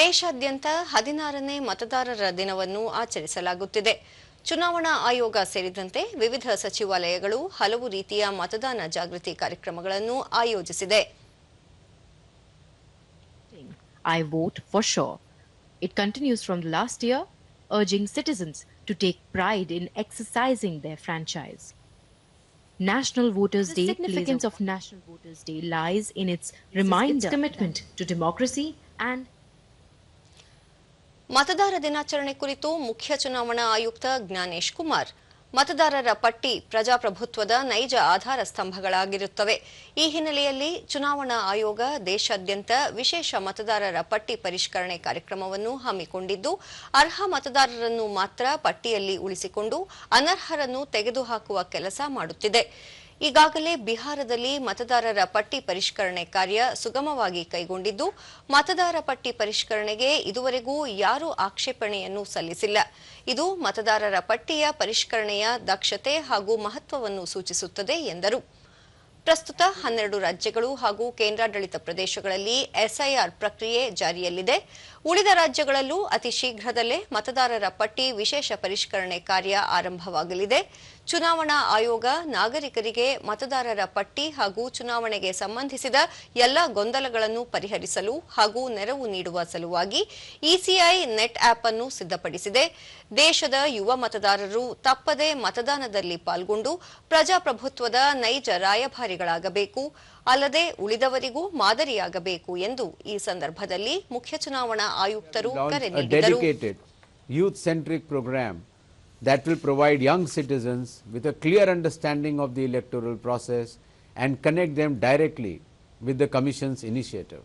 ದೇಶಾದ್ಯಂತ ಹದಿನಾರನೇ ಮತದಾರರ ದಿನವನ್ನು ಆಚರಿಸಲಾಗುತ್ತಿದೆ ಚುನಾವಣಾ ಆಯೋಗ ಸೇರಿದಂತೆ ವಿವಿಧ ಸಚಿವಾಲಯಗಳು ಹಲವು ರೀತಿಯ ಮತದಾನ ಜಾಗೃತಿ ಕಾರ್ಯಕ್ರಮಗಳನ್ನು ಆಯೋಜಿಸಿದೆ I vote for sure. It continues from the last year, urging citizens to take pride in exercising their franchise. National Voters The Day significance significance of National Voters Day lies in its reminder commitment to democracy and ಮತದಾರ ದಿನಾಚರಣೆ ಕುರಿತು ಮುಖ್ಯ ಚುನಾವಣಾ ಆಯುಕ್ತ ಜ್ಞಾನೇಶ್ ಕುಮಾರ್. ಮತದಾರರ ಪಟ್ಟಿ ಪ್ರಜಾಪ್ರಭುತ್ವದ ನೈಜ ಆಧಾರ ಸ್ತಂಭಗಳಾಗಿರುತ್ತವೆ. ಈ ಹಿನ್ನೆಲೆಯಲ್ಲಿ ಚುನಾವಣಾ ಆಯೋಗ ದೇಶಾದ್ಯಂತ ವಿಶೇಷ ಮತದಾರರ ಪಟ್ಟಿ ಪರಿಷ್ಕರಣೆ ಕಾರ್ಯಕ್ರಮವನ್ನು ಹಮ್ಮಿಕೊಂಡಿದ್ದು, ಅರ್ಹ ಮತದಾರರನ್ನು ಮಾತ್ರ ಪಟ್ಟಿಯಲ್ಲಿ ಉಳಿಸಿಕೊಂಡು ಅನರ್ಹರನ್ನು ತೆಗೆದುಹಾಕುವ ಕೆಲಸ ಮಾಡುತ್ತಿದೆ. ಈಗಾಗಲೇ ಬಿಹಾರದಲ್ಲಿ ಮತದಾರರ ಪಟ್ಟಿ ಪರಿಷ್ಕರಣೆ ಕಾರ್ಯ ಸುಗಮವಾಗಿ ಕೈಗೊಂಡಿದ್ದು, ಮತದಾರ ಪಟ್ಟಿ ಪರಿಷ್ಕರಣೆಗೆ ಇದುವರೆಗೂ ಯಾರೂ ಆಕ್ಷೇಪಣೆಯನ್ನು ಸಲ್ಲಿಸಿಲ್ಲ. ಇದು ಮತದಾರರ ಪಟ್ಟಿಯ ಪರಿಷ್ಕರಣೆಯ ದಕ್ಷತೆ ಹಾಗೂ ಮಹತ್ವವನ್ನು ಸೂಚಿಸುತ್ತದೆ ಎಂದರು. ಪ್ರಸ್ತುತ ಹನ್ನೆರಡು ರಾಜ್ಯಗಳು ಹಾಗೂ ಕೇಂದ್ರಾಡಳಿತ ಪ್ರದೇಶಗಳಲ್ಲಿ ಎಸ್ಐಆರ್ ಪ್ರಕ್ರಿಯೆ ಜಾರಿಯಲ್ಲಿದೆ. ಉಳಿದ ರಾಜ್ಯಗಳಲ್ಲೂ ಅತಿ ಶೀಘ್ರದಲ್ಲೇ ಮತದಾರರ ಪಟ್ಟಿ ವಿಶೇಷ ಪರಿಷ್ಕರಣೆ ಕಾರ್ಯ ಆರಂಭವಾಗಲಿದೆ. ಚುನಾವಣಾ ಆಯೋಗ ನಾಗರಿಕರಿಗೆ ಮತದಾರರ ಪಟ್ಟಿ ಹಾಗೂ ಚುನಾವಣೆಗೆ ಸಂಬಂಧಿಸಿದ ಎಲ್ಲ ಗೊಂದಲಗಳನ್ನು ಪರಿಹರಿಸಲು ಹಾಗೂ ನೆರವು ನೀಡುವ ಸಲುವಾಗಿ ಇಸಿಐ ನೆಟ್ ಆಪ್ ಅನ್ನು ಸಿದ್ಧಪಡಿಸಿದೆ. ದೇಶದ ಯುವ ಮತದಾರರು ತಪ್ಪದೆ ಮತದಾನದಲ್ಲಿ ಪಾಲ್ಗೊಂಡು ಪ್ರಜಾಪ್ರಭುತ್ವದ ನೈಜ ರಾಯಭಾರಿಗಳಾಗಬೇಕು ಅಲ್ಲದೆ ಉಳಿದವರಿಗೂ ಮಾದರಿಯಾಗಬೇಕು ಎಂದು ಈ ಸಂದರ್ಭದಲ್ಲಿ ಮುಖ್ಯ ಚುನಾವಣಾ ಆಯುಕ್ತರು ಕರೆ launch a ನೀಡಿದರು dedicated youth-centric program that will provide young citizens with a clear understanding of the electoral process and connect them directly with the Commission's initiative.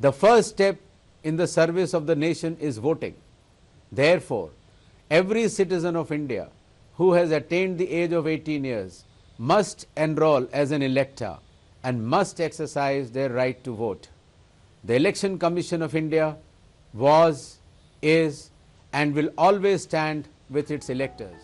The first step in the service of the nation is voting. Therefore, every citizen of India who has attained the age of 18 years must enroll as an elector and must exercise their right to vote. The Election Commission of India was, is, and will always stand with its electors.